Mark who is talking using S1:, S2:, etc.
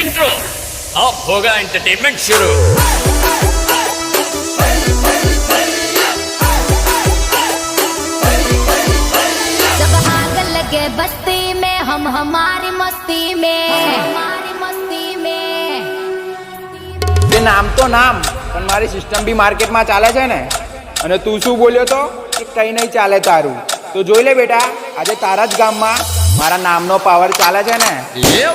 S1: Intro है ಭೋಗ entertainment ಶುರು
S2: जब आग लगे बस्ती में हम हमारी मस्ती में। हमारी मस्ती में।
S3: તે નામ તો નામ પણ મારી સિસ્ટમ બી માર્કેટમાં ચાલે છે ને અને તું શું બોલ્યો તો કે કંઈ નહીં ચાલે તારું તો જોઈ લે બેટા આજે તારા જ ગામમાં મારા નામનો પાવર ચાલે છે ને
S1: ये